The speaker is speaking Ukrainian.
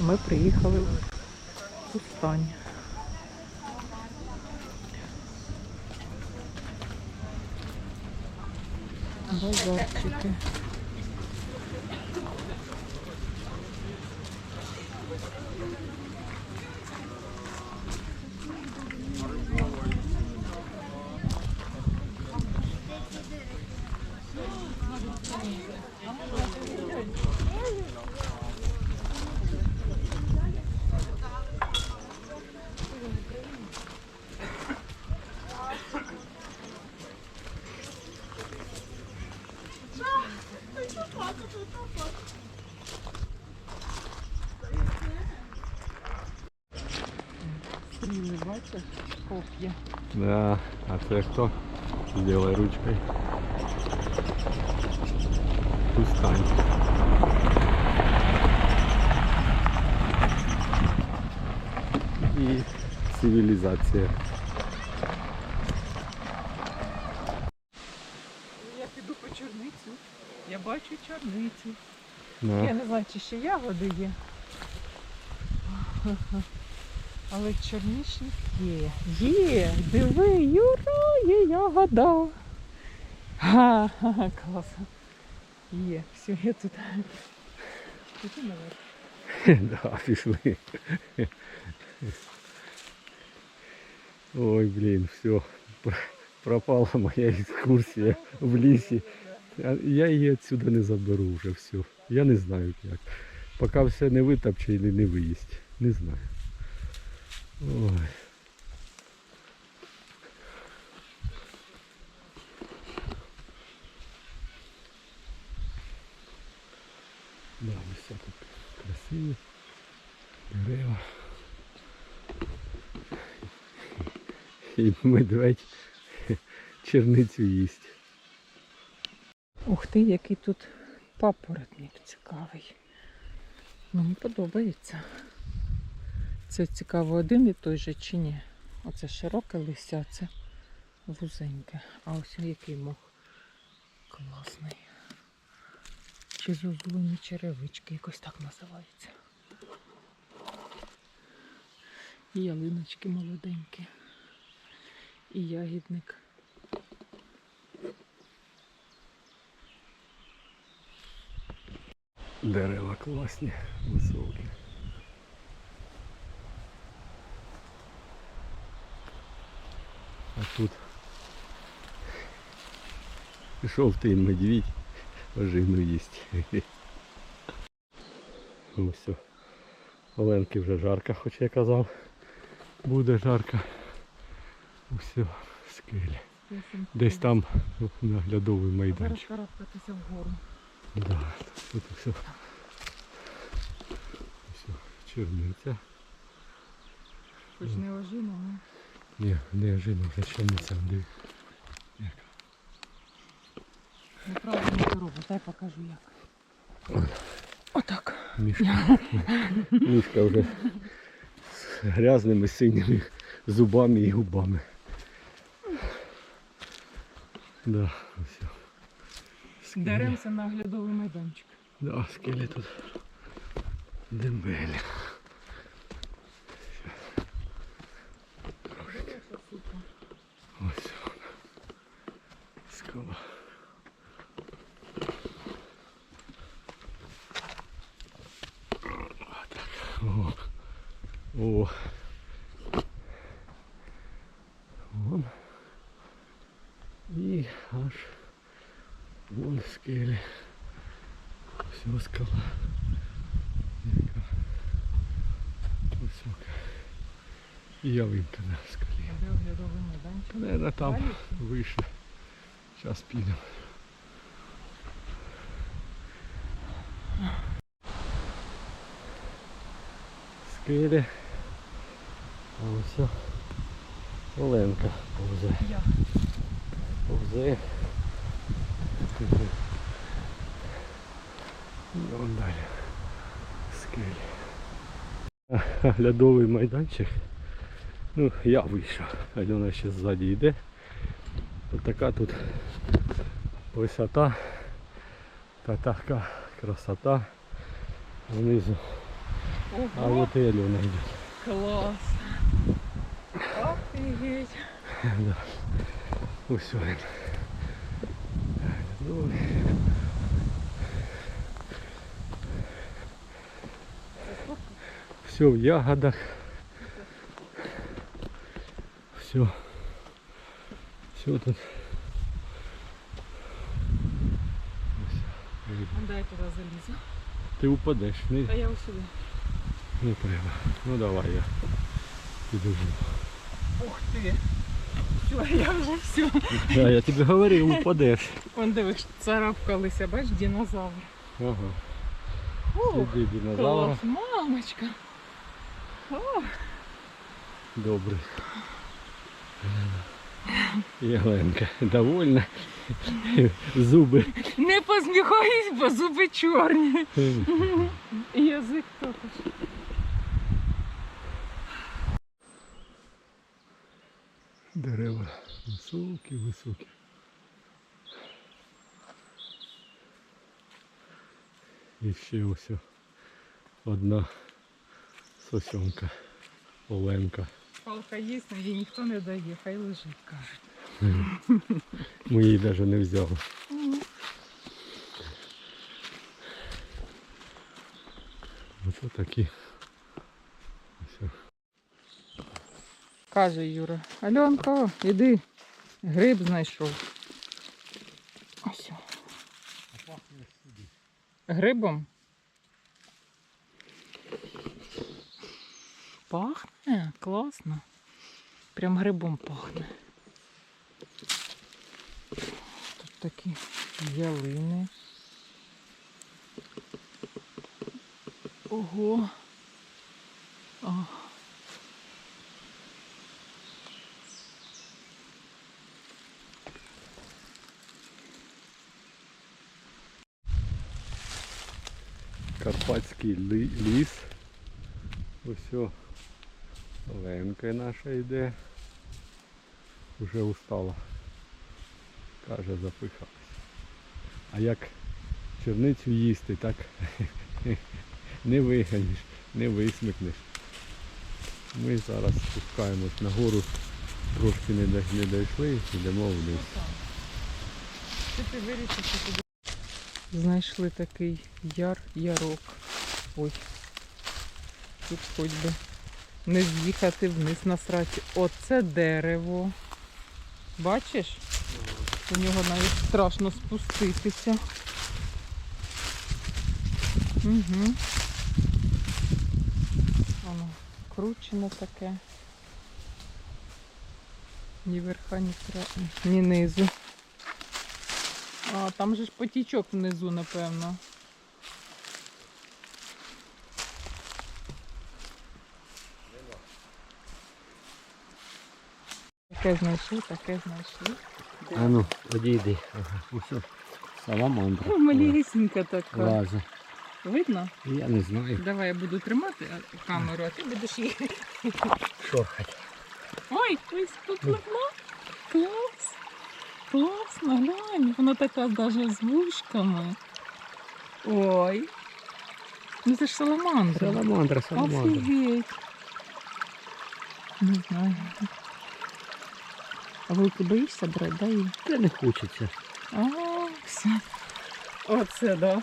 Ми приїхали в Кустань. Базарчики. Бачиш, коп'я. Да, а це хто? Сделай ручкой. Пустань. І цивілізація. Я піду по чорницю. Я бачу чорницю. Да. Я не знаю, чи ще ягоди є. Але чорничник є. Є! Диви, Юра, є ягода. Ха-ха, класно. Є. Все, я тут. Тут наверх. Да, пішли. Ой, блін, все. Пропала моя екскурсія в лісі. Я її відсюди не заберу вже все. Я не знаю як. Поки все не витопче і не виїсть. Не знаю. Ой. Да, все тут красиві. Дерева. І медведь черницю їсть. Ух ти, який тут папоротник цікавий. Мені подобається. Це цікаво один і той же чи ні? Оце широке листя, а це вузеньке. А ось який мох класний. Чи зозулені черевички, якось так називається. І ялиночки молоденькі. І ягідник. Дерева класні, високі. А тут пішов той медвідь, ожину їсть. Ну все. Оленки вже жарко, хоч я казав. Буде жарко. Усе, скелі. Десь там наглядовий майданчик. карабкатися вгору. Да, тут все. Все, черниця. Хоч не ожина, але Ні, не жина, вже черниця. Диви. неправильно дорогу. Дай покажу як. Отак. Мішка. Мішка вже з грязними синіми зубами і губами. Да, все. Деремося на оглядовий майданчик. Да, скелі тут. Дембелі. О. Вон. І аж вон скелі. Все скала. Яка висока. І ялинка на скалі. Де оглядовий майданчик? Наверное, там Далі? выше. Сейчас підемо. Скелі. А ось Оленка повзе. Я. Повзе. І вон далі. Скелі. Оглядовий майданчик. Ну, я вийшов. Альона ще ззаді йде. Ось така тут висота та така красота. Знизу А от і Альона йде. клас. Офігеть. Да. Ось він. Ну, все в ягодах. Все. Все тут. Ось, видно. А дай туди залізу. Ти упадеш, не, А я ось сюди. не треба. Ну давай я піду. Ух ти. Все, я вже все. Да, я тобі говорив, упадеш. Вон дивиш, царапкалися, бач, динозавр. Ага. Сиди динозавра. клас, мамочка. О, Добрий. Єленка довольна. Зуби. не посміхаюсь, бо зуби чорні. Язик також. Дерева високі, високі. І ще ось одна сосенка. Оленка. Палка є, але її ніхто не дає, хай лежить, кажуть. Ми її навіть не взяли. Ото такі. Ось. Каже Юра, Альонко, іди, гриб знайшов. Ось. Грибом? Пахне, класно. Прям грибом пахне. Тут такі ялини. Ого. О. Карпатський ліс. Ось Оленка наша йде. Уже устала. Каже, запихалась. А як черницю їсти, так не виганеш, не висмикнеш. Ми зараз спускаємось на гору, трошки не, дійшли, йдемо вниз. Що ти вирішив, що? Знайшли такий яр, ярок. Ой. Тут хоч би не з'їхати вниз на сраці. Оце дерево. Бачиш? У нього навіть страшно спуститися. Угу. Воно кручене таке. Ні верха, ні, кра... ні низу. А, там же ж потічок внизу, напевно. Таке знайшли, таке знайшли. А ну, одійди. Ага. Ось саламандра. О, малісінька така. Лаза. Видно? Я не знаю. Давай я буду тримати камеру, а ти будеш її. Шорхать. Ой, ось попливла. Клас. Класно, глянь. Вона така навіть з вушками. Ой. Ну це ж саламандра. Саламандра, саламандра. Офігеть. Не знаю. А вилки боїшся брати, да? її? Та не хочеться. А, все. Оце, да.